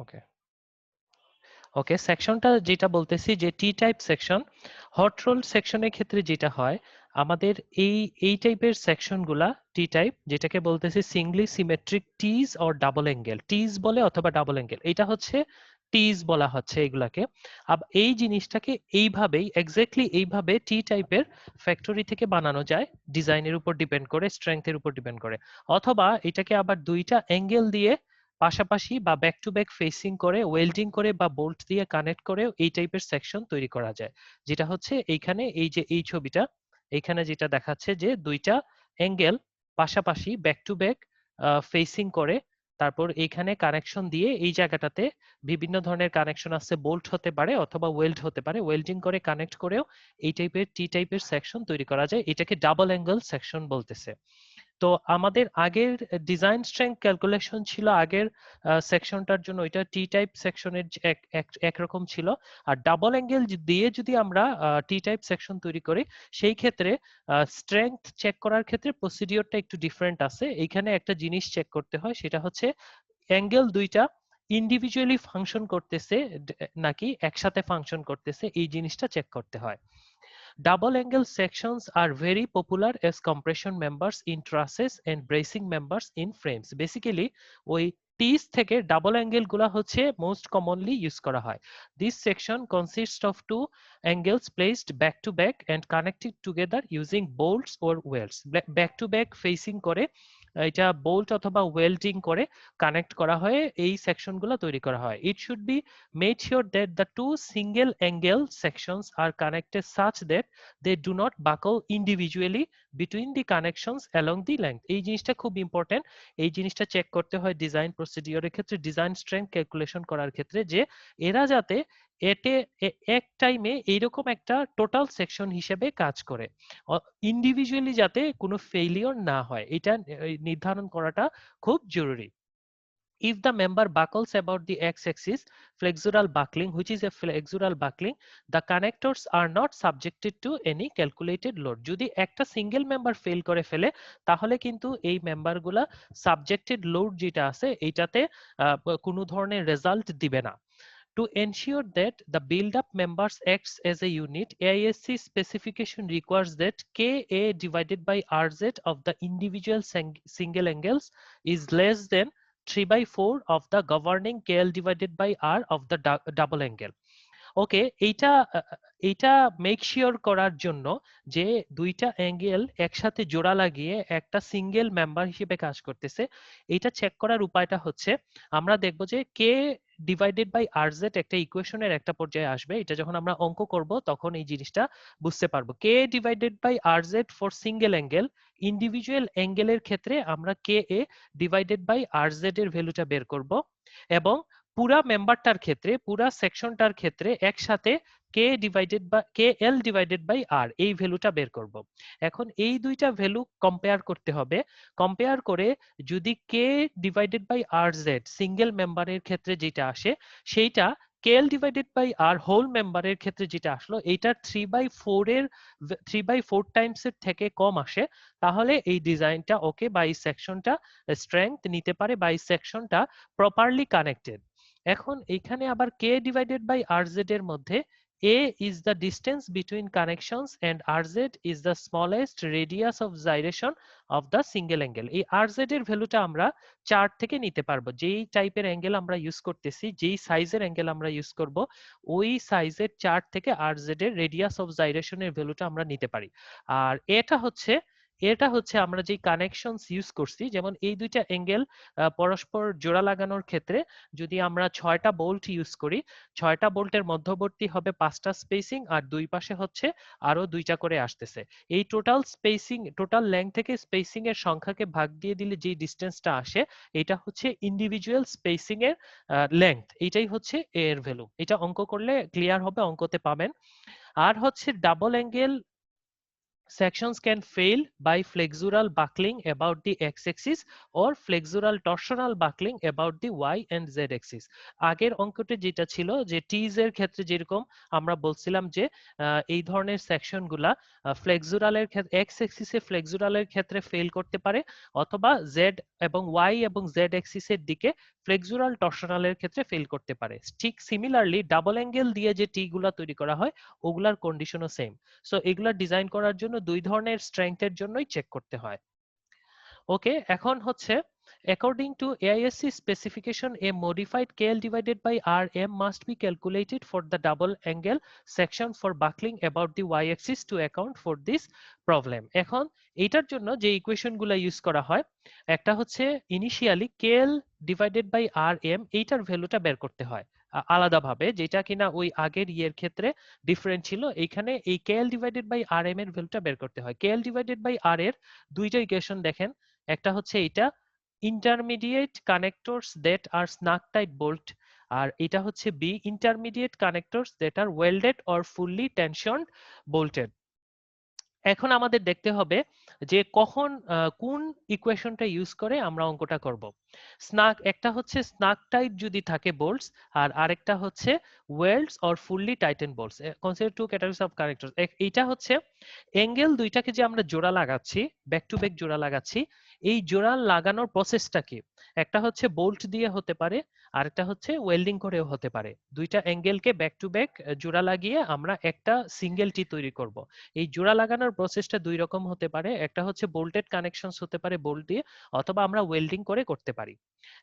ওকে ওকে সেকশনটা যেটা বলতেছি যে T type section hot roll সেকশনের ক্ষেত্রে যেটা হয়, আমাদের এই এই টাইপের সেকশনগুলা টি টাইপ যেটাকে বলতেছি singly symmetric tees or double angle tees বলে অথবা ডাবল অ্যাঙ্গেল এটা হচ্ছে টিজ বলা হচ্ছে এগুলাকে। এই জিনিসটাকে এইভাবেই এক্স্যাক্টলি এইভাবে টি টাইপের ফ্যাক্টরি থেকে বানানো যায় ডিজাইনের উপর ডিপেন্ড করে স্ট্রেংথের উপর ডিপেন্ড করে। অথবা এটাকে আবার দুইটা অ্যাঙ্গেল দিয়ে পাশাপাশি বা ব্যাক টু ব্যাক ফেসিং করে ওয়েল্ডিং করে বা বোল্ট দিয়ে কানেক্ট করে এই টাইপের সেকশন তৈরি করা যায়। যেটা হচ্ছে এইখানে এই যে এই ছবিটা, এইখানে যেটা দেখাচ্ছে যে দুইটা অ্যাঙ্গেল পাশাপাশি ব্যাক টু ব্যাক ফেসিং করে, তারপর এইখানে কানেকশন দিয়ে এই জায়গাটাতে বিভিন্ন ধরনের কানেকশন আছে বোল্ট হতে পারে অথবা ওয়েল্ড হতে পারে ওয়েল্ডিং করে কানেক্ট করেও এই টাইপের টি টাইপের সেকশন তৈরি করা যায়। এটাকে ডাবল অ্যাঙ্গেল সেকশন বলতেছে। তো আমাদের আগের ডিজাইন স্ট্রেংথ ক্যালকুলেশন ছিল আগের সেকশনটার জন্য। ওইটা টি টাইপ সেকশনের একরকম ছিল। আর ডাবল অ্যাঙ্গেল দিয়ে যদি আমরা টি টাইপ সেকশন তৈরি করি, সেই ক্ষেত্রে স্ট্রেংথ চেক করার ক্ষেত্রে প্রসিডিওরটা একটু ডিফারেন্ট আছে। এইখানে একটা জিনিস চেক করতে হয়, সেটা হচ্ছে অ্যাঙ্গেল দুইটা ইন্ডিভিজুয়ালি ফাংশন করতেছে, নাকি একসাথে ফাংশন করতেছে, এই জিনিসটা চেক করতে হয়। Double angle sections are very popular as compression members in trusses and bracing members in frames. Basically, ওই টিস থেকে ডাবল অ্যাঙ্গেলগুলা হচ্ছে মোস্ট কমনলি ইউজ করা হয় this section consist of two angles placed back to back and connected together using bolts or welds back to back facing করে এটা bolt অথবা welding করে connect করা হয় এই সেকশনগুলো তৈরি করা হয়। It should be made sure that the two single angle sections are connected such that they do not buckle individually between the connections along the length এই জিনিসটা খুব ইম্পর্টেন্ট এই জিনিসটা চেক করতে হয় ডিজাইন প্রসিডিওরের ক্ষেত্রে ডিজাইন স্ট্রেংথ ক্যালকুলেশন করার ক্ষেত্রে যে এরা যাতে এতে এক টাইমে এইরকম একটা টোটাল সেকশন হিসেবে কাজ করে। ইন্ডিভিজুয়ালি যাতে কোনো ফেইলিওর না হয়, এটা নির্ধারণ করাটা খুব জরুরি। If the member buckles about the x-axis, flexural buckling, which is a flexural buckling, the connectors are not subjected to any calculated load যদি একটা সিঙ্গেল মেম্বার ফেল করে ফেলে, তাহলে কিন্তু এই মেম্বারগুলা সাবজেক্টেড লোড যেটা আছে এইটাতে কোনো ধরনের রেজাল্ট দিবে না। To ensure that the build-up members acts as a unit, AISC specification requires that Ka divided by Rz of the individual single angles is less than 3 by 4 of the governing KL divided by R of the double angle. ওকে এইটা এইটা make sure করার জন্য যে দুইটা angle একসাথে জোড়া লাগিয়ে একটা সিঙ্গেল মেম্বার হিসেবে কাজ করতেছে এটা চেক করার উপায়টা হচ্ছে আমরা দেখব যে K divided by r z একটা ইকুয়েশনের একটা পর্যায়ে আসবে। এটা যখন আমরা অঙ্ক করব, তখন এই জিনিসটা বুঝতে পারব। K divided by r z for single angle individual অ্যাঙ্গেলের ক্ষেত্রে আমরা K a divided by r z এর ভ্যালুটা বের করব এবং পুরা মেম্বারটার ক্ষেত্রে, পুরা সেকশনটার ক্ষেত্রে একসাথে K divided by K L divided by r এই ভ্যালুটা বের করব। এখন এই দুইটা ভ্যালু কম্পেয়ার করতে হবে। কম্পেয়ার করে যদি K divided by r z single মেম্বারের ক্ষেত্রে যেটা আসে, সেইটা KL divided by r whole মেম্বারের ক্ষেত্রে যেটা আসলো এইটা থ্রি বাই ফোর এর থ্রি বাই ফোর টাইমস এর থেকে কম আসে, তাহলে এই ডিজাইনটা ওকে বা এই সেকশনটা স্ট্রেংথ নিতে পারে বা এই সেকশনটা প্রপারলি কানেক্টেড এখন এখানে আবার K divided by r z এর মধ্যে A is the distance between connections and RZ is the smallest radius of gyration of the single angle. এই RZ এর ভ্যালুটা আমরা চার্ট থেকে নিতে পারব যেই টাইপের অ্যাঙ্গেল আমরা ইউজ করতেছি, যেই সাইজের অ্যাঙ্গেল আমরা ইউজ করব, ওই সাইজের চার্ট থেকে RZ এর রেডিয়াস অফ জাইরেশনের ভ্যালুটা আমরা নিতে পারি আর এটা হচ্ছে এটা হচ্ছে আমরা যে কানেকশনস ইউজ করছি, যেমন এই দুইটা অ্যাঙ্গেল পরস্পর জোড়া লাগানোর ক্ষেত্রে যদি আমরা ছয়টা বোল্ট ইউজ করি, ছয়টা বোল্টের মধ্যবর্তী হবে পাঁচটা স্পেসিং আর দুই পাশে হচ্ছে আরও দুইটা করে আসতেছে। এই টোটাল স্পেসিং টোটাল লেন্থ থেকে স্পেসিং এর সংখ্যাকে ভাগ দিয়ে দিলে যে ডিস্টেন্সটা আসে, এটা হচ্ছে ইন্ডিভিজুয়াল স্পেসিং এর লেন্থ এটাই হচ্ছে এর ভ্যালু এটা অঙ্ক করলে ক্লিয়ার হবে, অঙ্কতে পাবেন। আর হচ্ছে double angle sections can fail by flexural buckling about the x-axis or flexural torsional buckling about the y and z axis আগের অঙ্কতে যেটা ছিল যে টিজ এর ক্ষেত্রে যেরকম আমরা বলছিলাম যে এই ধরনের সেকশনগুলা ফ্লেক্সুরালের ক্ষেত্রে এক্স এক্সিসে ফ্লেক্সুরালের ক্ষেত্রে ফেল করতে পারে অথবা জেড এবং ওয়াই এবং জেড এক্সিসের দিকে ফ্লেক্সুরাল টর্শনালের ক্ষেত্রে ফেল করতে পারে। ঠিক সিমিলারলি ডাবল অ্যাঙ্গেল দিয়ে যে টি গুলা তৈরি করা হয়, ওগুলার কন্ডিশনও সেম সো এগুলা ডিজাইন করার জন্য দুই ধরনের স্ট্রেংথের জন্যই চেক করতে হয় ওকে এখন হচ্ছে according to AISC specification a modified KL divided by RM must be calculated for the double angle section for buckling about the y axis to account for this problem এখন এইটার জন্য যে ইকুয়েশনগুলা ইউজ করা হয় একটা হচ্ছে initially KL divided by RM এইটার ভ্যালুটা বের করতে হয় আলাদাভাবে, যেটা কিনা ওই আগের ইয়ের ক্ষেত্রে ডিফারেন্ট ছিল। এইখানে এই KL divided by r m এর ভ্যালুটা বের করতে হয়। কেএল ডিভাইডেড বাই আর এর দুইটা ইকুয়েশন দেখেন। একটা হচ্ছে এটা intermediate connectors that are snug tight bolt আর এটা হচ্ছে B intermediate connectors that are welded or fully tension bolted এখন আমাদের দেখতে হবে যে কখন কোন ইকুয়েশনটা ইউজ করে আমরা অঙ্কটা করব। স্নাক একটা হচ্ছে স্নাক টাইট যদি থাকে বোল্টস আর আরেকটা হচ্ছে welds or fully tighten bolts consider two categories of character এইটা হচ্ছে অ্যাঙ্গেল দুইটাকে যে আমরা জোড়া লাগাচ্ছি ব্যাক টু ব্যাক জোড়া লাগাচ্ছি এই জোড়া লাগানোর প্রসেসটা কি একটা হচ্ছে বোল্ট দিয়ে হতে পারে আর একটা হচ্ছে ওয়েল্ডিং করেও হতে পারে। দুইটা অ্যাঙ্গেলকে ব্যাক টু ব্যাক জোড়া লাগিয়ে আমরা একটা সিঙ্গেল টি তৈরি করব। এই জোড়া লাগানোর প্রসেসটা দুই রকম হতে পারে, একটা হচ্ছে বোল্টেড কানেকশন হতে পারে বোল্ট দিয়ে, অথবা আমরা ওয়েল্ডিং করে করতে পারি।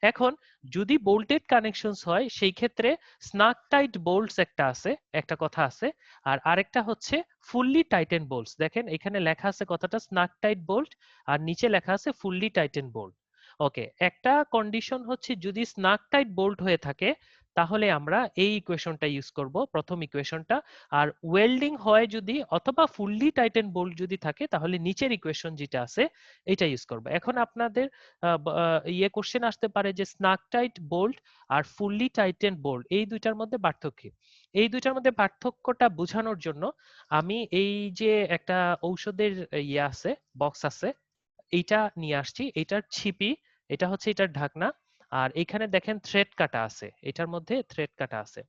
এখন যদি বোল্টেড কানেকশনস হয়, সেই ক্ষেত্রে স্নাক টাইট বোল্টস একটা আছে, একটা কথা আছে, আর আরেকটা হচ্ছে ফুললি টাইটেন বোল্টস দেখেন, এখানে লেখা আছে কথাটা স্নাক টাইট বোল্ট আর নিচে লেখা আছে ফুললি টাইটেন বোল্ট ওকে একটা কন্ডিশন হচ্ছে যদি স্নাক টাইট বোল্ট হয়ে থাকে তাহলে আমরা এই ইকুয়েশনটা ইউজ করব। প্রথম ইকুয়েশনটা আর ওয়েল্ডিং হয় যদি অথবা ফুললি টাইটেন বোল্ট যদি থাকে, তাহলে নিচের ইকুয়েশন যেটা আছে, এটা ইউজ করব। এখন আপনাদের ইয়ে কোশ্চেন আসতে পারে যে স্নাক টাইট বোল্ট আর ফুললি টাইটেন বোল্ট এই দুইটার মধ্যে পার্থক্য? এই দুইটার মধ্যে পার্থক্যটা বোঝানোর জন্য আমি এই যে একটা ঔষধের ইয়ে আছে বক্স আছে, এইটা নিয়ে আসছি। এটার ছিপি, এটা হচ্ছে এটার ঢাকনা। আর এখানে দেখেন থ্রেড কাটা আছে, এটার মধ্যে থ্রেড কাটা আছে।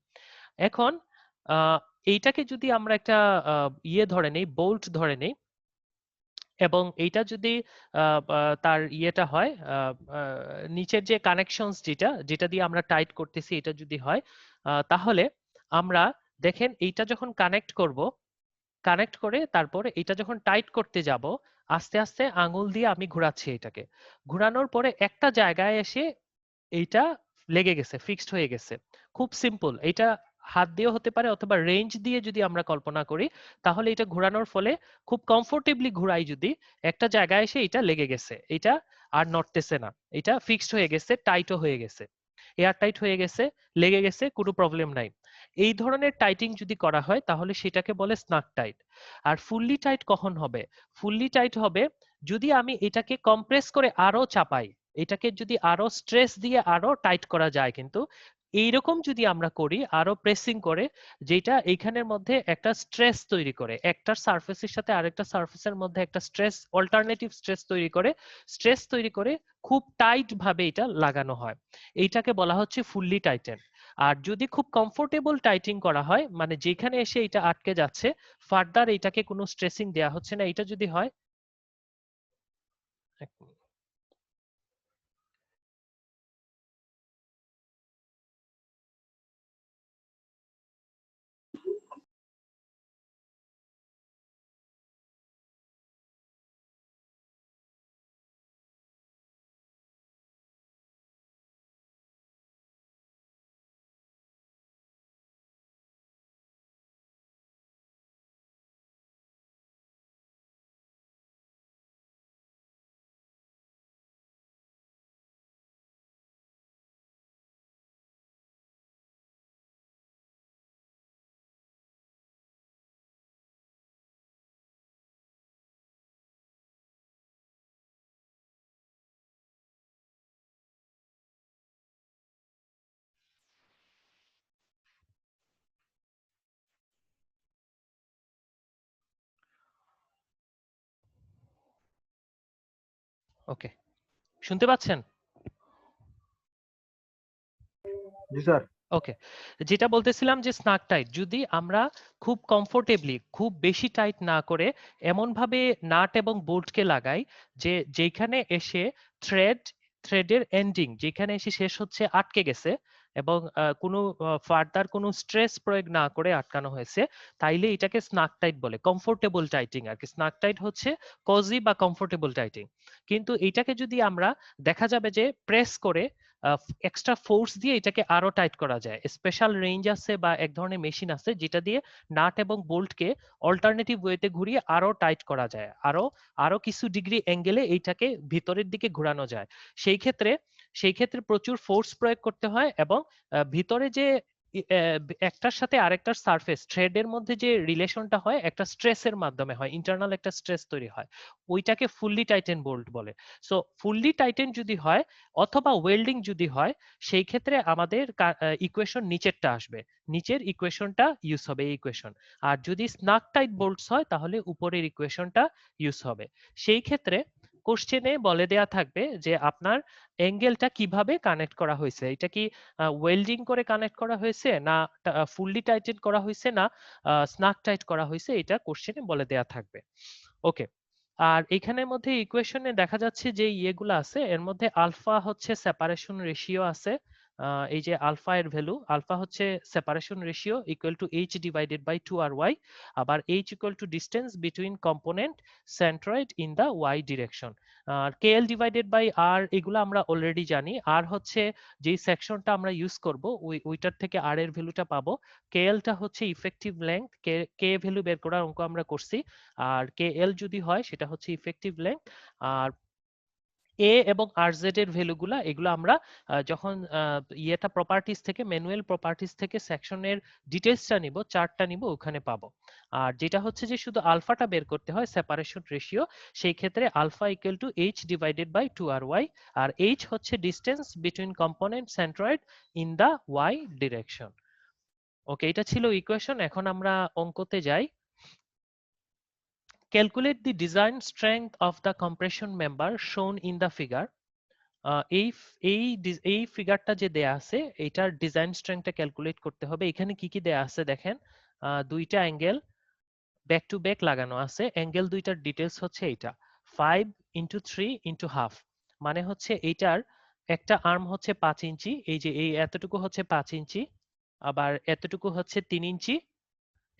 এখন এইটাকে যদি আমরা একটা ইয়ে ধরে নেই বোল্ট ধরে নেই, এবং এইটা যদি তার ইয়েটা হয় নিচের যে কানেকশনস যেটা যেটা দিয়ে আমরা টাইট করতেছি, এটা যদি হয় তাহলে আমরা দেখেন এইটা যখন কানেক্ট করব কানেক্ট করে তারপরে এটা যখন টাইট করতে যাব, আস্তে আস্তে আঙুল দিয়ে আমি ঘোরাচ্ছি এটাকে। ঘোরানোর পরে একটা জায়গায় এসে এইটা লেগে গেছে ফিক্সড হয়ে গেছে। খুব সিম্পল এটা হাত দিয়েও হতে পারে অথবা রেঞ্জ দিয়ে যদি আমরা কল্পনা করি, তাহলে এটা ঘোরানোর ফলে খুব কমফোর্টেবলি ঘোরাই যদি, একটা জায়গায় এসে এটা লেগে গেছে। এটা আর নড়তেছে না। এটা ফিক্সড হয়ে গেছে টাইটও হয়ে গেছে। এয়ার টাইট হয়ে গেছে, লেগে গেছে, কোনো প্রবলেম নাই। এই ধরনের টাইটিং যদি করা হয়, তাহলে সেটাকে বলে স্নাক টাইট আর ফুললি টাইট কখন হবে? ফুললি টাইট হবে যদি আমি এটাকে কম্প্রেস করে আরও চাপাই। এটাকে যদি আরও স্ট্রেস দিয়ে আরও টাইট করা যায় কিন্তু, এইরকম যদি আমরা করি, আরও প্রেসিং করে, যেটা এইখানের মধ্যে একটা স্ট্রেস তৈরি করে, একটা সারফেসের সাথে আরেকটা সারফেসের মধ্যে একটা স্ট্রেস অল্টারনেটিভ স্ট্রেস তৈরি করে স্ট্রেস তৈরি করে খুব টাইট ভাবে এটা লাগানো হয়। এইটাকে বলা হচ্ছে ফুললি টাইটেন আর যদি খুব কমফোর্টেবল টাইটিং করা হয় মানে যেখানে এসে এটা আটকে যাচ্ছে ফার্দার এটাকে কোনো স্ট্রেসিং দেয়া হচ্ছে না। এটা যদি হয় ওকে। শুনতে পাচ্ছেন? জি স্যার। ওকে। যেটা বলতেছিলাম যে স্নাক টাইট যদি আমরা খুব কমফোর্টেবলি খুব বেশি টাইট না করে এমন ভাবে নাট এবং বোল্টকে লাগাই যে যেখানে এসে থ্রেড থ্রেডের এন্ডিং যেখানে এসে শেষ হচ্ছে আটকে গেছে এবং কোনো ফার্দার কোনো স্ট্রেস প্রয়োগ না করে আটকানো হয়েছে, তাইলে এটাকে স্নাক টাইট বলে কমফোর্টেবল টাইটিং আর কি স্নাক টাইট হচ্ছে কজি বা কমফোর্টেবল টাইটিং কিন্তু এটাকে যদি আমরা, দেখা যাবে যে প্রেস করে এক্সট্রা ফোর্স দিয়ে এটাকে আরও টাইট করা যায়। স্পেশাল রেঞ্জ আছে বা এক ধরনের মেশিন আছে, যেটা দিয়ে নাট এবং বোল্টকে অল্টারনেটিভ ওয়েতে ঘুরিয়ে আরও টাইট করা যায়। আরও আরও কিছু ডিগ্রি অ্যাঙ্গেলে এইটাকে ভিতরের দিকে ঘোরানো যায়। সেই ক্ষেত্রে সেই ক্ষেত্রে প্রচুর ফোর্স প্রয়োগ করতে হয় এবং ভিতরে যে একটার সাথে আরেকটার সারফেস থ্রেডের মধ্যে যে রিলেশনটা হয়, একটা স্ট্রেসের মাধ্যমে হয় ইন্টারনাল একটা স্ট্রেস তৈরি হয়। ওইটাকে ফুললি টাইটেন বোল্ট বলে। সো ফুললি টাইটেন যদি হয়, অথবা ওয়েল্ডিং যদি হয়, সেই ক্ষেত্রে আমাদের ইকুয়েশন নিচেরটা আসবে। নিচের ইকুয়েশনটা ইউজ হবে এই ইকুয়েশন আর যদি স্নাক টাইট বোল্টস হয়, তাহলে উপরের ইকুয়েশনটা ইউজ হবে। সেই ক্ষেত্রে কোশ্চেনে বলে দেয়া থাকবে যে আপনার অ্যাঙ্গেলটা কীভাবে কানেক্ট করা হয়েছে? এটা কি ওয়েল্ডিং করে কানেক্ট করা হয়েছে না ফুললি টাইটেন করা হয়েছে না স্নাক টাইট করা হয়েছে? এটা কোশ্চেনে বলে দেয়া থাকবে। ওকে আর এখানের মধ্যে ইকুয়েশনে দেখা যাচ্ছে যে ইয়েগুলো আছে, এর মধ্যে আলফা হচ্ছে সেপারেশন রেশিও আছে। এই যে আলফা এর ভ্যালু, আলফা হচ্ছে separation ratio equal to h divided by two r y আবার h equal to distance between component centroid in the y direction R K L divided by r এগুলো আমরা already জানি। আর হচ্ছে যেই সেকশনটা আমরা ইউজ করব, ওই, ওইটার থেকে আর এর ভ্যালুটা পাবো। কে এলটা হচ্ছে effective length K K value বের করার অঙ্ক আমরা করছি। আর কে এল যদি হয় সেটা হচ্ছে ইফেক্টিভ লেংথ আর এ এবং আর জেড এর ভ্যালুগুলা এগুলো আমরা যখন ইয়েটা প্রপার্টিজ থেকে ম্যানুয়াল প্রপার্টিজ থেকে সেকশনের ডিটেলসটা নিব চার্টটা নিব, ওখানে পাবো। আর যেটা হচ্ছে যে, শুধু আলফাটা বের করতে হয় সেপারেশন রেশিও সেই ক্ষেত্রে alpha equal to h divided by two r y R H হচ্ছে distance between component centroid in the y direction okay এটা ছিল ইকুয়েশন এখন আমরা অঙ্কতে যাই। Calculate the design strength of the compression member shown in the figure. এই এই এই ফিগারটা যে দেয়া আছে, এটার ডিজাইন স্ট্রেংথটা ক্যালকুলেট করতে হবে। এখানে কি কি দেয়া আছে দেখেন? দুইটা অ্যাঙ্গেল ব্যাক টু ব্যাক লাগানো আছে। অ্যাঙ্গেল দুইটার ডিটেলস হচ্ছে এইটা। Five into three into half মানে হচ্ছে এইটার একটা আর্ম হচ্ছে পাঁচ ইঞ্চি। এই যে এই এতটুকু হচ্ছে পাঁচ ইঞ্চি। আবার এতটুকু হচ্ছে তিন ইঞ্চি।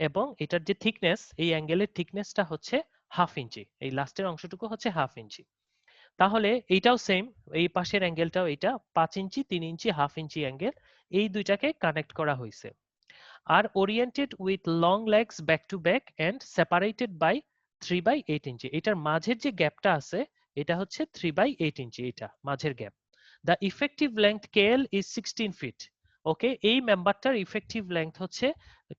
এবং এটার যে থিকনেস এই অ্যাঙ্গেলের থিকনেসটা হচ্ছে হাফ ইঞ্চি এই লাস্টের অংশটুকু হচ্ছে হাফ ইঞ্চি তাহলে এইটাও সেম এই পাশের অ্যাঙ্গেলটাও এটা পাঁচ ইঞ্চি তিন ইঞ্চি হাফ ইঞ্চি অ্যাঙ্গেল এই দুইটাকে কানেক্ট করা হয়েছে আর oriented with long legs back to back and separated by three by eight inch এটার মাঝের যে গ্যাপটা আছে, এটা হচ্ছে থ্রি বাই এইট ইঞ্চি এটা, মাঝের gap the effective length KL is sixteen feet okay? এই মেম্বারটার ইফেক্টিভ লেংথ হচ্ছে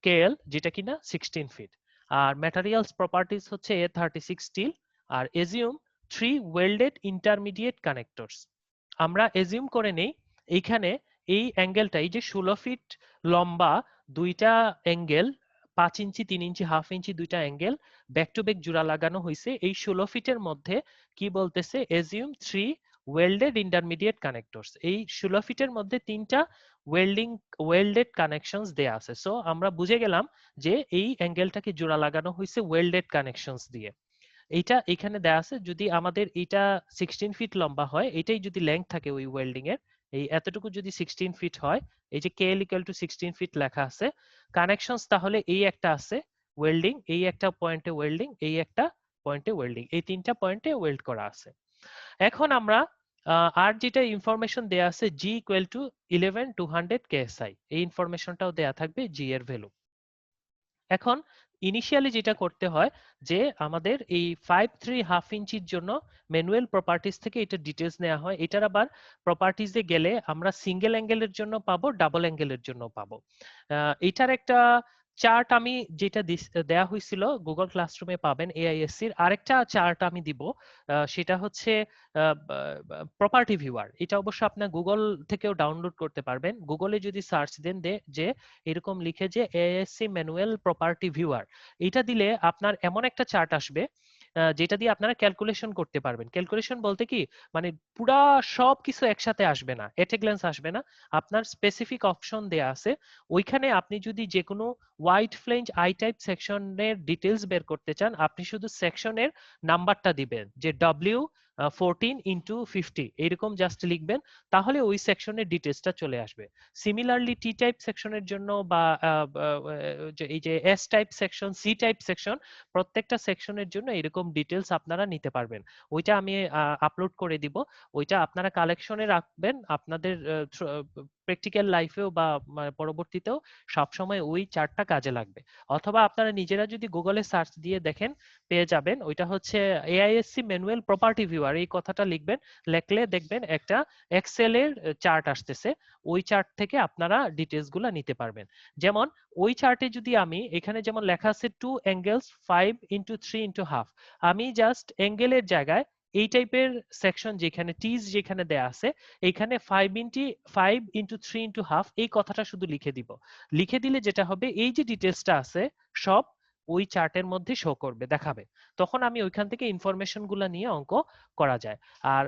কেএল যেটা কিনা সিক্সটিন ফিট আর ম্যাটেরিয়ালস প্রপার্টিজ হচ্ছে A thirty six steel R assume three welded intermediate connectors আমরা এজিউম করে নেই, এইখানে এই অ্যাঙ্গেলটা এই যে ষোলো ফিট লম্বা দুইটা অ্যাঙ্গেল পাঁচ ইঞ্চি, তিন ইঞ্চি, হাফ ইঞ্চি দুইটা অ্যাঙ্গেল ব্যাক টু ব্যাক জোড়া লাগানো হয়েছে এই ষোলো ফিটের মধ্যে কি বলতেছে? Assume three welded intermediate connectors এই ষোলো ফিটের মধ্যে তিনটা ওয়েল্ডিং ওয়েল্ডেড কানেকশনস দেয়া আছে। সো আমরা বুঝে গেলাম যে এই অ্যাঙ্গেলটাকে জোড়া লাগানো হয়েছে ওয়েল্ডেড কানেকশনস দিয়ে। এইটা এখানে দেয়া আছে, যদি আমাদের এইটা সিক্সটিন ফিট লম্বা হয়, এটাই যদি লেংথ থাকে ওই ওয়েল্ডিং এর, এই এতটুকু যদি সিক্সটিন ফিট হয়, এই যে KL equal to sixteen feet লেখা আছে কানেকশনস তাহলে এই একটা আছে ওয়েল্ডিং এই একটা পয়েন্টে ওয়েল্ডিং এই একটা পয়েন্টে ওয়েল্ডিং এই তিনটা পয়েন্টে ওয়েল্ড করা আছে। এখন আমরা আর যেটা ইনফরমেশন দেয়া আছে G equal to eleven two hundred KSI এই ইনফরমেশনটাও দেয়া থাকবে জি এর ভ্যালু এখন ইনিশিয়ালি যেটা করতে হয় যে আমাদের এই ফাইভ থ্রি হাফ ইঞ্চির জন্য ম্যানুয়াল প্রপার্টিজ থেকে এটা ডিটেলস নেওয়া হয়, এটার আবার প্রপার্টিজে গেলে আমরা সিঙ্গেল অ্যাঙ্গেলের জন্য পাবো ডাবল অ্যাঙ্গেলের জন্য পাবো। এটার একটা চার্ট আমি যেটা দেয়া হয়েছিল গুগল ক্লাসরুমে পাবেন এআইএসসি এর আরেকটা চার্ট আমি দিব সেটা হচ্ছে প্রপার্টি ভিউয়ার এটা অবশ্য আপনার গুগল থেকেও ডাউনলোড করতে পারবেন। গুগলে যদি সার্চ দেন যে এরকম লিখে যে এএসসি ম্যানুয়াল প্রপার্টি ভিউয়ার এটা দিলে আপনার এমন একটা চার্ট আসবে যেটা দিয়ে আপনারা ক্যালকুলেশন করতে পারবেন। ক্যালকুলেশন বলতে কি মানে পুরা সব কিছু একসাথে আসবে না এট এ গ্ল্যান্স আসবে না। আপনার স্পেসিফিক অপশন দেয়া আছে। ওইখানে আপনি যদি যে কোনো হোয়াইট ফ্লেঞ্জ আই টাইপ সেকশনের ডিটেলস বের করতে চান, আপনি শুধু সেকশনের নাম্বারটা দিবেন, যে ডব্লিউ ফোরটিন ইন্টু ফিফটি এইরকম জাস্ট লিখবেন, তাহলে ওই সেকশনের ডিটেলসটা চলে আসবে। সিমিলারলি টি টাইপ সেকশনের জন্য বা এই যে S type section C type section প্রত্যেকটা সেকশনের জন্য এরকম ডিটেলস আপনারা নিতে পারবেন। ওইটা আমি আপলোড করে দিব। ওইটা আপনারা কালেকশনে রাখবেন, আপনাদের প্র্যাকটিক্যাল লাইফেও বা মানে পরবর্তীতেও সবসময় ওই চার্টটা কাজে লাগবে। অথবা আপনারা নিজেরা যদি গুগলে সার্চ দিয়ে দেখেন, পেয়ে যাবেন। ওইটা হচ্ছে এআইএসসি ম্যানুয়াল প্রপার্টি ভিউয়ার এই কথাটা লিখবেন, লেখলে দেখবেন একটা এক্সেল এর চার্ট আসতেছে। ওই চার্ট থেকে আপনারা ডিটেলসগুলা নিতে পারবেন। যেমন ওই চার্টে যদি আমি, এখানে যেমন লেখা আছে two angles five into three into half আমি জাস্ট অ্যাঙ্গেলের জায়গায় এই টাইপের সেকশন যেখানে টিজ যেখানে দেয়া আছে, এখানে five into five into three into half এই কথাটা শুধু লিখে দিব। লিখে দিলে যেটা হবে, এই যে ডিটেলসটা আছে, সব ওই চার্টের মধ্যে শো করবে, দেখাবে। তখন আমি ওইখান থেকে ইনফরমেশনগুলা নিয়ে অঙ্ক করা যায়। আর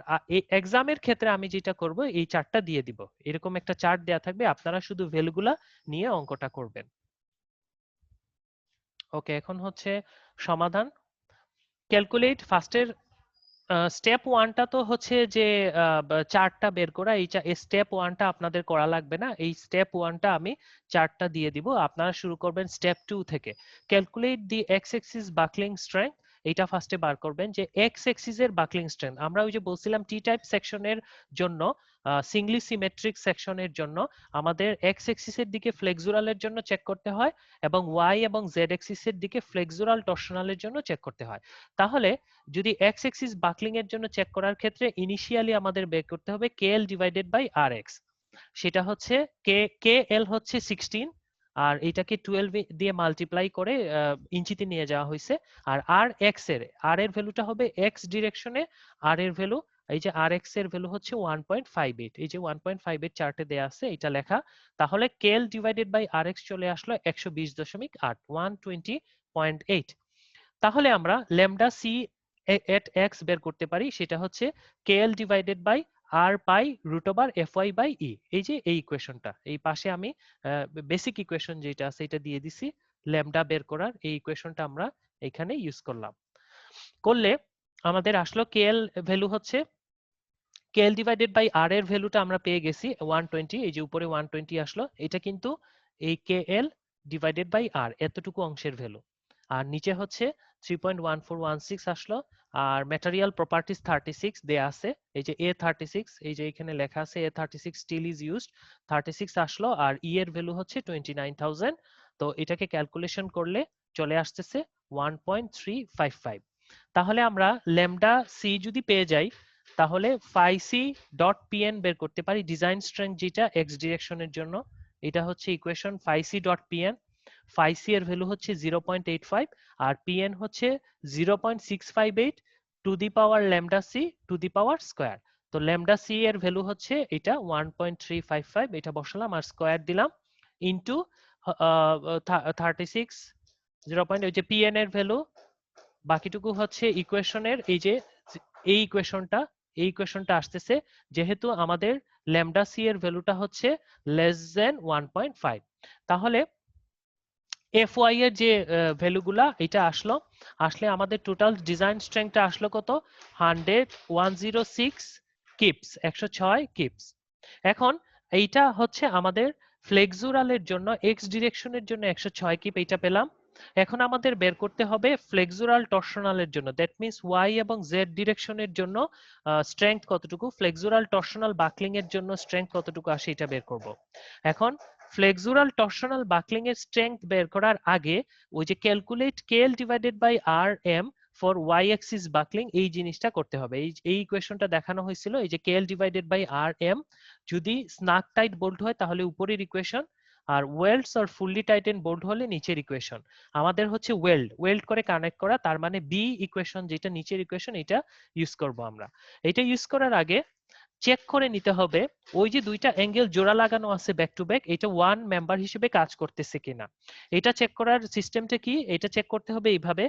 এক্সামের ক্ষেত্রে আমি যেটা করব, এই চার্টটা দিয়ে দিব। এরকম একটা চার্ট দেয়া থাকবে, আপনারা শুধু ভ্যালুগুলা নিয়ে অঙ্কটা করবেন। ওকে এখন হচ্ছে সমাধান। ক্যালকুলেট ফার্স্টের স্টেপ ওয়ানটা তো হচ্ছে যে চারটা বের করা। এই স্টেপ ওয়ানটা আপনাদের করা লাগবে না। এই স্টেপ ওয়ানটা আমি চারটা দিয়ে দিব। আপনারা শুরু করবেন স্টেপ টু থেকে। Calculate the X axis buckling strength এটা ফার্স্টে বার করবেন যে এক্স এক্সিস এর বাকলিং স্ট্রেংথ আমরা ওই যে বলছিলাম টি টাইপ সেকশনের জন্য সিঙ্গলি সিমেট্রিক সেকশনের জন্য আমাদের এক্স এক্সিসের দিকে ফ্লেক্সুরালের জন্য চেক করতে হয় এবং ওয়াই এবং জেড এক্সিসের দিকে ফ্লেক্সুরাল টর্শনালের জন্য চেক করতে হয়। তাহলে যদি এক্স এক্সিস বাকলিং এর জন্য চেক করার ক্ষেত্রে ইনিশিয়ালি আমাদের বের করতে হবে K L divided by r x সেটা হচ্ছে কে কে এল হচ্ছে সিক্সটিন আর এটাকে টুয়েলভ দিয়ে মাল্টিপ্লাই করে ইঞ্চিতে নিয়ে যাওয়া হয়েছে। আর আর এক্সের আর এর ভ্যালুটা হবে এক্স ডিরেকশনে আর এর ভ্যালু এই যে আর এক্সের ভ্যালু হচ্ছে ওয়ান পয়েন্ট ফাইভ এইট এই যে ওয়ান পয়েন্ট ফাইভ এইট চার্টে দেওয়া আছে, এটা লেখা, তাহলে KL divided by r x চলে আসলো একশো বিশ দশমিক আট ওয়ান টোয়েন্টি পয়েন্ট এইট তাহলে আমরা ল্যামডা সি এট এক্স বের করতে পারি, সেটা হচ্ছে KL divided by r pi root over F Y by E এই যে এই ইকুয়েশনটা এই পাশে আমি বেসিক ইকুয়েশন যেটা আছে, এটা দিয়ে দিছি ল্যামডা বের করার, এই ইকুয়েশনটা আমরা এখানে ইউজ করলাম। করলে আমাদের আসলো কেএল ভ্যালু হচ্ছে কেএল ডিভাইডেড বাই আর এর ভ্যালুটা আমরা পেয়ে গেছি ওয়ান টোয়েন্টি এই যে উপরে ওয়ান টোয়েন্টি আসলো, এটা কিন্তু এই কেএল ডিভাইডেড বাই আর এতটুকু অংশের ভ্যালু আর নিচে হচ্ছে three point one four one six আসলো, আর ম্যাটেরিয়াল থার্টি সিক্স দেয়া আছে, এই যে এ থার্টি সিক্স এই যে এখানে লেখা আছে A thirty six steel is used thirty six আসলো, আর ই এর ভ্যালু হচ্ছে টোয়েন্টি নাইন থাউজেন্ড তো এটাকে ক্যালকুলেশন করলে চলে আসতেছে one point three five five তাহলে আমরা ল্যামডা সি যদি পেয়ে যাই তাহলে ফাই সি ডট পিএন বের করতে পারি। ডিজাইন স্ট্রেংথ যেটা এক্স ডিরেকশনের জন্য, এটা হচ্ছে equation phi C dot PN phi C এর ভ্যালু হচ্ছে জিরো পয়েন্ট এইট ফাইভ আর পিএন হচ্ছে zero point six five eight to the power lambda C to the power square তো ল্যামডা সি এর ভ্যালু হচ্ছে এটা one point three five five এটা বসালাম আর স্কোয়ার দিলাম into thirty six zero point ওই যে পিএন এর ভ্যালু বাকিটুকু হচ্ছে ইকুয়েশনের এই যে এই ইকুয়েশনটা এই ইকুয়েশনটা আসতেছে যেহেতু আমাদের ল্যামডা সি এর ভ্যালুটা হচ্ছে less than one point five তাহলে এফ ওয়াই এর যে ভ্যালুগুলা এটা আসলো। আসলে আমাদের টোটাল ডিজাইন স্ট্রেংথটা আসলো কত? Hundred one zero six kips একশো ছয় কিপস এখন এইটা হচ্ছে আমাদের ফ্লেক্সুরালের জন্য এক্স ডিরেকশনের জন্য একশো ছয় কিপ এইটা পেলাম। এখন আমাদের বের করতে হবে ফ্লেক্সুরাল টর্শনালের জন্য। দ্যাট মিন্স ওয়াই এবং জেড ডিরেকশনের জন্য স্ট্রেংথ কতটুকু? ফ্লেক্সুরাল টর্শনাল বাকলিং এর জন্য স্ট্রেংথ কতটুকু আসে এটা বের করব। এখন ফ্লেক্সুরাল টর্শনাল বাকলিং এর স্ট্রেংথ বের করার আগে ওই যে calculate KL divided by r M for Y axis buckling এই জিনিসটা করতে হবে। এই এই ইকুয়েশনটা দেখানো হয়েছিল, এই যে KL divided by r M যদি স্নাক টাইট বোল্ট হয়, তাহলে উপরের ইকুয়েশন আর ওয়েল্ডস আর ফুললি টাইটেন বোল্ট হলে নিচের ইকুয়েশন আমাদের হচ্ছে ওয়েল্ড ওয়েল্ড করে কানেক্ট করা, তার মানে বি ইকুয়েশন যেটা নিচের ইকুয়েশন এটা ইউজ করব আমরা। এটা ইউজ করার আগে চেক করে নিতে হবে, ওই যে দুইটা অ্যাঙ্গেল জোড়া লাগানো আছে ব্যাক টু ব্যাক এটা ওয়ান মেম্বার হিসেবে কাজ করতেছে কিনা। এটা চেক করার সিস্টেমটা কি? এটা চেক করতে হবে এইভাবে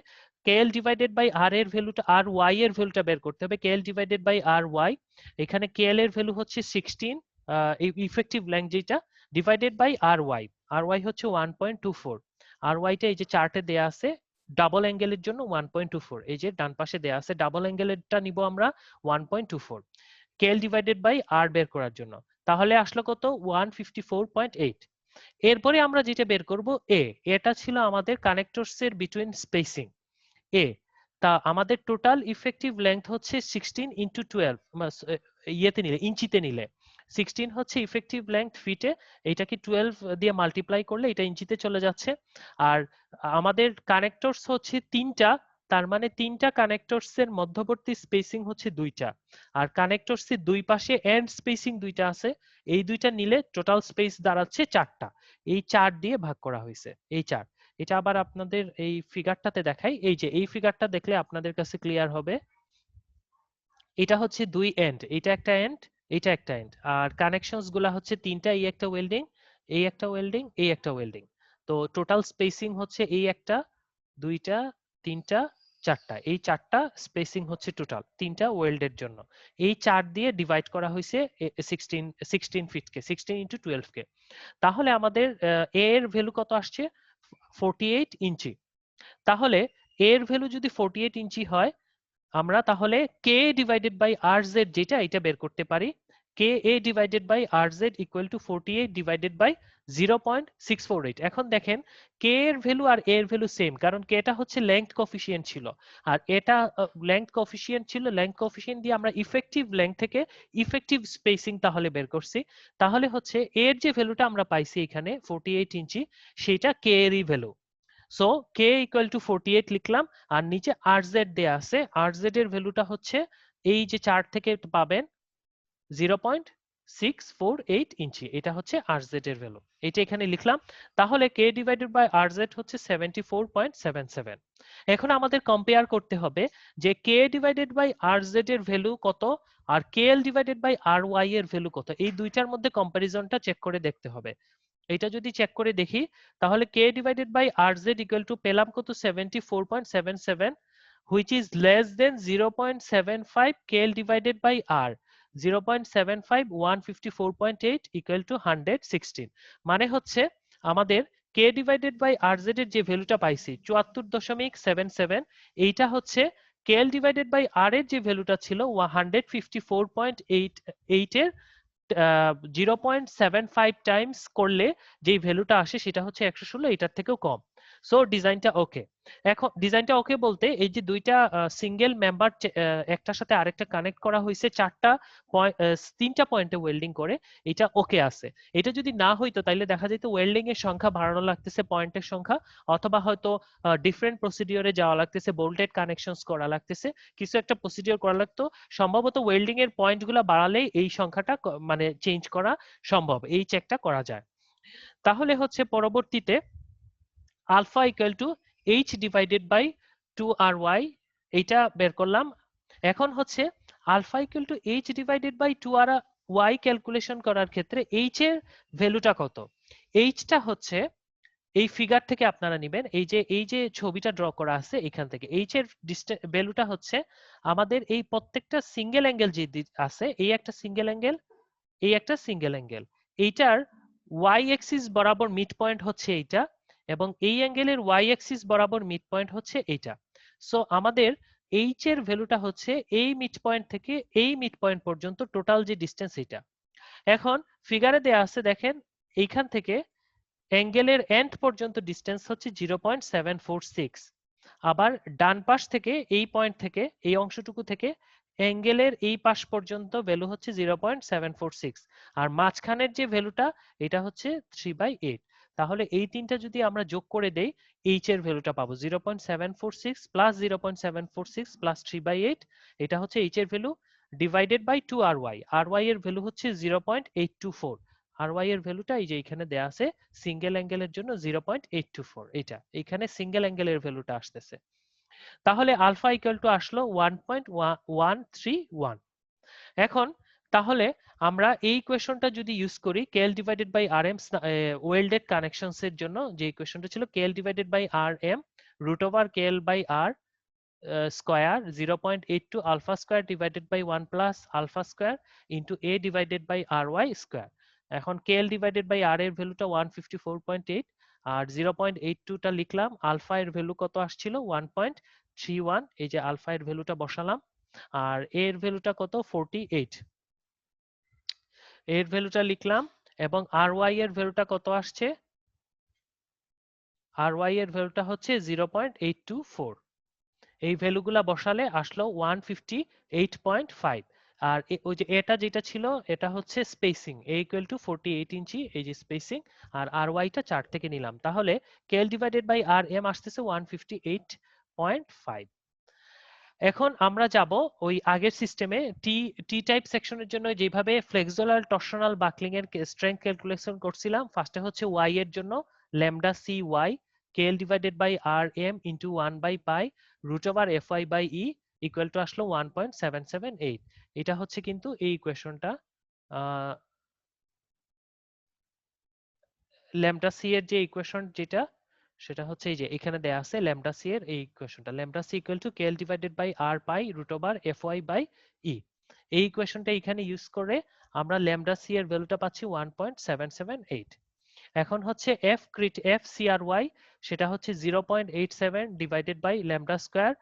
কেএল ডিভাইডেড বাই আর এর ভ্যালুটা আর ওয়াই এর ভ্যালুটা বের করতে হবে। KL divided by r Y এখানে কেএল এর ভ্যালু হচ্ছে সিক্সটিন ইফেক্টিভ লেন্থ যেটা divided by r Y r Y হচ্ছে one point two four r ওয়াইটা এই যে চার্টে দেয়া আছে ডাবল অ্যাঙ্গেলের জন্য ওয়ান পয়েন্ট টু ফোর এই যে ডান পাশে দেয়া আছে ডাবল অ্যাঙ্গেলেরটা নিব আমরা one point two four KL divided by r বের করার জন্য, তাহলে আসলো কত? One fifty four point eight এরপরে আমরা যেটা বের করব এ এটা ছিল আমাদের কানেক্টরস এর বিটুইন স্পেসিং এ তা আমাদের টোটাল ইফেক্টিভ লেন্থ হচ্ছে সিক্সটিন ইন্টু টুয়েলভ ইয়েতে নিলে, ইঞ্চিতে নিলে সিক্সটিন হচ্ছে ইফেক্টিভ লেন্থ ফিটে এটাকে টুয়েলভ দিয়ে মাল্টিপ্লাই করলে এটা ইঞ্চিতে চলে যাচ্ছে। আর আমাদের কানেক্টরস হচ্ছে তিনটা, তার মানে তিনটা কানেক্টরস এর মধ্যবর্তী স্পেসিং হচ্ছে দুইটা। আর কানেক্টরস এর দুই পাশে এন্ড স্পেসিং দুইটা আছে, এই দুইটা নিলে টোটাল স্পেস দাঁড়াচ্ছে চারটা। এই চার দিয়ে ভাগ করা হয়েছে, এই চার। এটা আবার আপনাদের এই ফিগারটাতে দেখাই, এই যে, এই ফিগারটা দেখলে আপনাদের কাছে ক্লিয়ার হবে। এটা হচ্ছে দুই এন্ড এটা একটা এন্ড এটা একটা এন্ড আর কানেকশনসগুলা হচ্ছে তিনটা, এই একটা ওয়েল্ডিং এই একটা ওয়েল্ডিং এই একটা ওয়েল্ডিং তো টোটাল স্পেসিং হচ্ছে এই একটা, দুইটা, তিনটা, চারটা। এই চারটা স্পেসিং হচ্ছে টোটাল তিনটা ওয়েল্ডের জন্য। এই চার দিয়ে ডিভাইড করা হয়েছে সিক্সটিন সিক্সটিন ফিটকে সিক্সটিন ইন্টু টুয়েলভ কে। তাহলে আমাদের এ এর ভ্যালু কত আসছে? ফোরটি এইট ইঞ্চি। তাহলে এ এর ভ্যালু যদি ফোরটি এইট ইঞ্চি হয়, আমরা তাহলে K divided by r Z যেটা এটা বের করতে পারি। K divided by r Z equal to forty eight divided by zero point six four eight এখন দেখেন কে এর ভ্যালু আর এ এর ভ্যালু সেম কারণ কে এটা হচ্ছে লেংথ কফিসিয়েন্ট ছিল। আর এটা লেংথ কফিসিয়েন্ট ছিল লেংথ কফিসিয়েন্ট দিয়ে আমরা ইফেক্টিভ লেংথ থেকে ইফেক্টিভ স্পেসিং তাহলে বের করছি। তাহলে হচ্ছে এর যে ভ্যালুটা আমরা পাইছি এখানে ফোরটি এইট ইঞ্চি, সেটা কে এরই value so K equal to forty eight লিখলাম, আর নিচে আর জেড দেয়া আছে। আর জেড এর ভ্যালুটা হচ্ছে এই যে চার্ট থেকে পাবেন zero point six four eight ইঞ্চি। এটা হচ্ছে আর জেড এর ভ্যালু এটা এখানে লিখলাম। তাহলে K divided by r Z হচ্ছে seventy four point seven seven এখন আমাদের কম্পেয়ার করতে হবে যে K divided by r Z এর ভ্যালু কত আর K L divided by r Y এর ভ্যালু কত। এই দুইটার মধ্যে কম্পারিজনটা চেক করে দেখতে হবে। এটা যদি চেক করে দেখি, তাহলে K divided by r Z equal to পেলাম কত? Seventy four point seven seven which is less than zero point seven five K divided by r 0.75 154.8 equal to 116 মানে হচ্ছে আমাদের k ডিভাইডেড বাই rz এর যে ভ্যালুটা পাইছি 74.77 এইটা হচ্ছে kl ডিভাইডেড বাই r এর যে ভ্যালুটা ছিল 154.88 এর zero point seven five times করলে যেই ভ্যালুটা আসে সেটা হচ্ছে একশো ষোলো, এটার থেকেও কম। সো ডিজাইনটা ওকে এখন ডিজাইনটা ওকে বলতে এই যে দুইটা সিঙ্গেল মেম্বার একটার সাথে আরেকটা কানেক্ট করা হয়েছে, চারটা তিনটা পয়েন্টে ওয়েল্ডিং করে, এটা ওকে আছে। এটা যদি না হইতো তাহলে দেখা যেত ওয়েল্ডিং এর সংখ্যা বাড়ানো লাগতেছে পয়েন্টের সংখ্যা, অথবা হয়তো ডিফারেন্ট প্রসিডিওরে যাওয়া লাগতেছে বোল্টেড কানেকশনস করা লাগতেছে, কিছু একটা প্রসিডিওর করা লাগতো, সম্ভবত ওয়েল্ডিং এর পয়েন্টগুলো বাড়ালেই এই সংখ্যাটা মানে চেঞ্জ করা সম্ভব, এই চেকটা করা যায়। তাহলে হচ্ছে পরবর্তীতে alpha equal to H divided by two r Y, এইটা বের করলাম। এখন হচ্ছে alpha equal to H divided by two r Y calculation করার ক্ষেত্রে এইচ এর ভ্যালুটা কত? এইচটা হচ্ছে এই ফিগার থেকে আপনারা নেবেন, এই যে এই যে ছবিটা ড্র করা আছে এখান থেকে, এইচ এর ভ্যালুটা হচ্ছে আমাদের এই প্রত্যেকটা সিঙ্গেল অ্যাঙ্গেল যে আছে, এই একটা সিঙ্গেল অ্যাঙ্গেল, এই একটা সিঙ্গেল অ্যাঙ্গেল, এইটার ওয়াই এক্সিস বরাবর মিড পয়েন্ট হচ্ছে এইটা এবং এই অ্যাঙ্গেলের ওয়াই অ্যাক্সিস বরাবর মিড পয়েন্ট হচ্ছে এইটা। সো আমাদের এইচ এর ভ্যালুটা হচ্ছে এই মিড পয়েন্ট থেকে এই মিড পয়েন্ট পর্যন্ত টোটাল যে ডিস্টেন্স এটা এখন ফিগারে দেয়া আছে, দেখেন, এইখান থেকে অ্যাঙ্গেলের এন্ড পর্যন্ত ডিস্টেন্স হচ্ছে zero point seven four six আবার ডান পাশ থেকে এই পয়েন্ট থেকে, এই অংশটুকু থেকে অ্যাঙ্গেলের এই পাশ পর্যন্ত ভ্যালু হচ্ছে zero point seven four six আর মাঝখানের যে ভ্যালুটা এটা হচ্ছে থ্রি বাই এইট তাহলে এই তিনটা যদি আমরা যোগ করে দেই এইচ এর ভ্যালুটা পাবো zero point seven four six plus zero point seven four six plus three by eight এটা হচ্ছে এইচ এর value divided by two r Y r Y এর ভ্যালু হচ্ছে zero point eight two four r Y এর ভ্যালুটা এই যে এখানে দেয়া আছে সিঙ্গেল অ্যাঙ্গেলের জন্য zero point eight two four এটা। এখানে সিঙ্গেল অ্যাঙ্গেলের ভ্যালুটা আসতেছে। তাহলে আলফা ইকুয়াল টু আসলো one point one three one এখন তাহলে আমরা এই কোয়েশনটা যদি ইউজ করি KL divided by r M welded connections এর জন্য, যে কোয়েশনটা ছিল KL divided by r M root over KL by r square zero point eight two alpha square divided by one plus alpha square into a divided by r Y square এখন KL divided by আর এর ভ্যালুটা one fifty four point eight আর zero point eight টুটা লিখলাম alpha এর value কত আসছিল? One point three one এই যে আলফা এর ভ্যালুটা বসালাম, আর এর ভ্যালুটা কত? ফোরটি এইট এর ভ্যালুটা লিখলাম এবং আর ওয়াই এর ভ্যালুটা কত আসছে? আর ওয়াই এর ভ্যালুটা হচ্ছে zero point eight two four এই ভ্যালুগুলা বসালে আসলো one fifty eight point five আর ওই যে এটা যেটা ছিল, এটা হচ্ছে spacing a equal to forty eight ইঞ্চি, এই যে স্পেসিং আর আর ওয়াইটা চার থেকে নিলাম। তাহলে KL divided by r M আসতেছে one fifty eight point five এখন আমরা যাব ওই আগের সিস্টেমে টি টি টাইপ সেকশনের জন্য যেভাবে ফ্লেক্সোলার টর্শনাল বাকলিং এর স্ট্রেংথ ক্যালকুলেশন করছিলাম। ফার্স্টে হচ্ছে ওয়াই এর জন্য lambda C Y KL divided by r M into one by pi root over F Y by E equal to আসলো one point seven seven eight এটা হচ্ছে কিন্তু এই ইকুয়েশনটা ল্যামডা সি এর যে ইকুয়েশন যেটা সেটা হচ্ছে এই যে এখানে দেয়া আছে ল্যামডা সি এর এই ইকুয়েশনটা lambda C equal to KL divided by r pi root over F Y by E এই ইকুয়েশনটা এখানে ইউজ করে আমরা ল্যামডা সি এর ভ্যালুটা পাচ্ছি one point seven seven eight এখন হচ্ছে F crit F C r Y সেটা হচ্ছে zero point eight seven divided by lambda square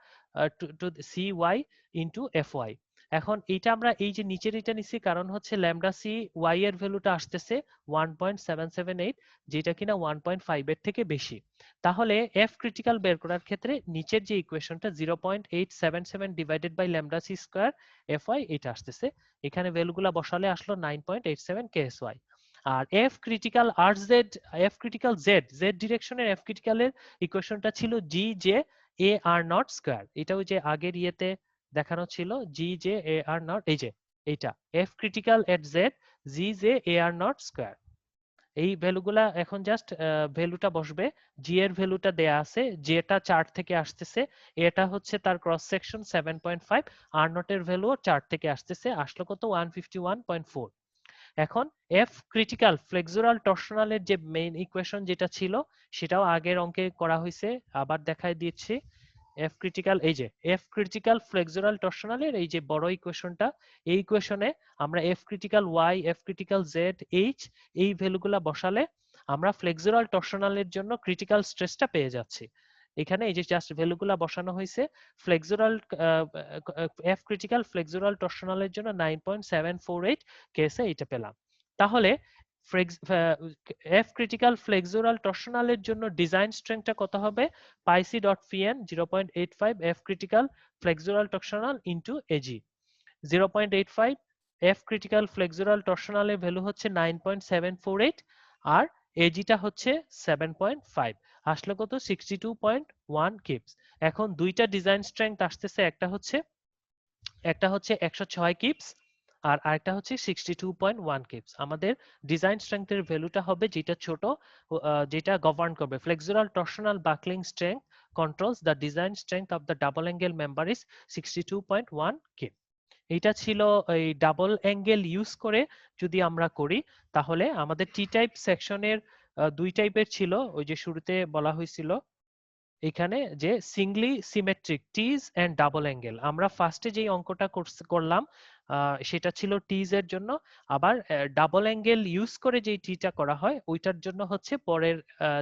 to C Y into F Y এখন এটা আমরা এই যে নিচের এটা নিচ্ছি কারণ হচ্ছে ল্যামডা সি ওয়াই এর ভ্যালুটা আসতেছে one point seven seven eight যেটা কিনা ওয়ান পয়েন্ট ফাইভ এর থেকে বেশি। তাহলে এফ ক্রিটিক্যাল বের করার ক্ষেত্রে নিচের যে ইকুয়েশনটা zero point eight seven seven divided by lambda C square F Y এটা আসতেছে। এখানে ভ্যালুগুলা বসালে আসলো nine point eight seven K S Y আর F critical r Z F critical Z Z ডিরেকশনের F ক্রিটিক্যালের ইকুয়েশনটা ছিল G J A r naught square এটাও যে আগের ইয়েতে দেখানো ছিল G J A are not এই যে, এইটা। F critical at Z G J A r naught square এই ভ্যালুগুলা এখন জাস্ট ভ্যালুটা বসবে। জি এর ভ্যালুটা দেয়া আছে যেটা চার্ট থেকে আসতেছে। এটা হচ্ছে তার cross section seven point five আর নটের ভ্যালু চার্ট থেকে আসতেছে, আসলো কত? One fifty one point four এখন এফ ক্রিটিক্যাল ফ্লেক্সুরাল টর্শনালের যে মেইন ইকুয়েশন যেটা ছিল, সেটাও আগের অঙ্কে করা হয়েছে আবার দেখাই দিচ্ছি। এফ ক্রিটিক্যাল এই যে এফ ক্রিটিক্যাল ফ্লেক্সুরাল টর্শনালের এই যে বড় ইকুয়েশনটা এই ইকুয়েশনে আমরা F critical Y F critical Z H এই ভ্যালুগুলা বসালে আমরা ফ্লেক্সুরাল টর্শনালের জন্য ক্রিটিক্যাল স্ট্রেসটা পেয়ে যাচ্ছি। এখানে এই যে জাস্ট ভ্যালুগুলা বসানো হয়েছে ফ্লেক্সুরাল এফ ক্রিটিক্যাল ফ্লেক্সুরাল টর্শনালের জন্য nine point seven four eight কেসে এটা পেলাম। তাহলে এফ ক্রিটিক্যাল ফ্লেক্সুরাল টর্শনালের জন্য ডিজাইন স্ট্রেংথটা কত হবে? Phi C dot PN zero point eight five F critical flexural torsional into AG zero point eight five F critical flexural টর্শনালের value হচ্ছে nine point seven four eight আর এজিটা হচ্ছে seven point five আসলে কত? Sixty two point one kips এখন দুইটা design strength আসতেছে, একটা হচ্ছে একটা হচ্ছে একশো ছয় কিপস আর আরেকটা হচ্ছে sixty two point one kips আমাদের ডিজাইন স্ট্রেংথের ভ্যালুটা হবে যেটা ছোট যেটা গভর্ন করবে। Flexural torsional buckling strength controls the design strength of the double angle member is 62.1 k এইটা ছিল এই ডাবল অ্যাঙ্গেল ইউজ করে যদি আমরা করি, তাহলে আমাদের টি টাইপ সেকশনের দুই টাইপের ছিল। ওই যে শুরুতে বলা হয়েছিল এখানে যে singly symmetric tees and double angle আমরা ফার্স্টে যেই অঙ্কটা করলাম সেটা ছিল টিজ এর জন্য, আবার ডাবল অ্যাঙ্গেল ইউজ করে যেই টিটা করা হয়, ওইটার জন্য হচ্ছে পরের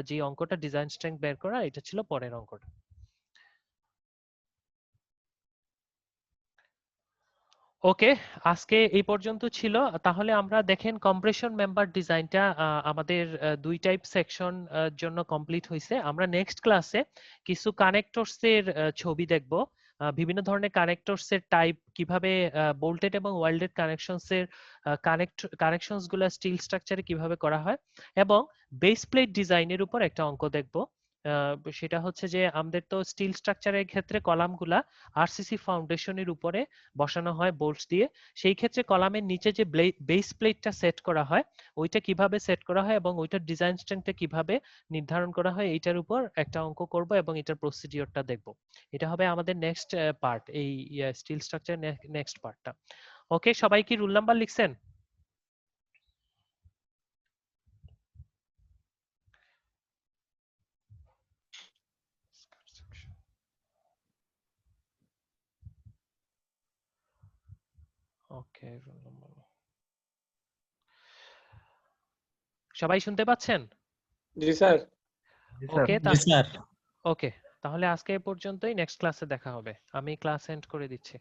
যে অঙ্কটা ডিজাইন স্ট্রেংথ বের করা, এটা ছিল পরের অঙ্কটা। ওকে, আজকে এই পর্যন্ত ছিল। তাহলে আমরা দেখেন কম্প্রেশন মেম্বার ডিজাইনটা আমাদের দুই টাইপ সেকশন জন্য কমপ্লিট হয়েছে আমরা নেক্সট ক্লাসে কিছু কানেক্টরস এর ছবি দেখব। বিভিন্ন ধরনের কানেক্টরস এর টাইপ কীভাবে বোল্টেড এবং ওয়েল্ডেড কানেকশনস এর কানেক্ট কানেকশনসগুলো স্টিল স্ট্রাকচারে কীভাবে করা হয়। এবং বেস প্লেট ডিজাইনের উপর একটা অঙ্ক দেখব। সেটা হচ্ছে যে আমাদের তো স্টিল স্ট্রাকচারের ক্ষেত্রে কলামগুলা আরসিসি ফাউন্ডেশনের উপরে বসানো হয় বোল্টস দিয়ে। সেই ক্ষেত্রে কলামের নিচে যে বেস প্লেটটা সেট করা হয়, ওইটা কীভাবে সেট করা হয় এবং ওইটার ডিজাইন স্ট্রেংথটা কীভাবে নির্ধারণ করা হয়, এইটার উপর একটা অঙ্ক করব এবং এটার প্রসিডিওরটা দেখব। এটা হবে আমাদের নেক্সট পার্ট এই স্টিল স্ট্রাকচার নেক্সট পার্টটা ওকে সবাই কি রুল নাম্বার লিখছেন? ওকে রুল নাম্বার সবাই শুনতে পাচ্ছেন? জি স্যার। Okay sir. ওকে তাহলে আজকে এ পর্যন্তই নেক্সট ক্লাসে দেখা হবে। আমি ক্লাস এন্ড করে দিচ্ছি।